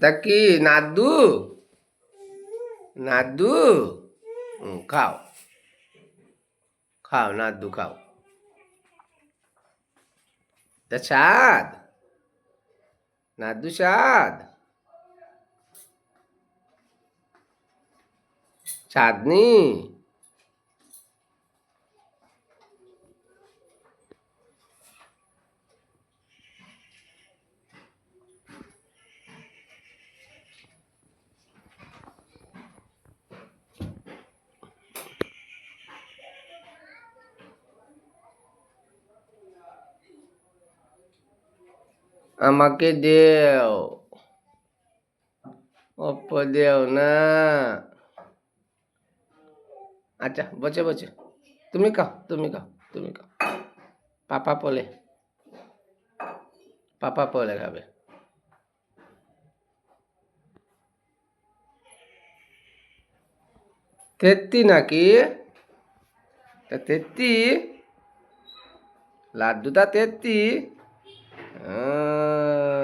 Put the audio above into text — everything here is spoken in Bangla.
তা কি নাদু নাদু হুম, খাও খাও নাদু খাও তা স্বাদ নাদু স্বাদ চাঁদনি আমাকে দেও। অপ্প দেও না। আচ্ছা বসে বসে। তুমি খাও তুমি খাও তুমি খাও। পাপা পলে পাপা পলে খাবে। তেত্তি নাকি? তেত্তি, লাড্ডুটা তেত্তি। 嗯、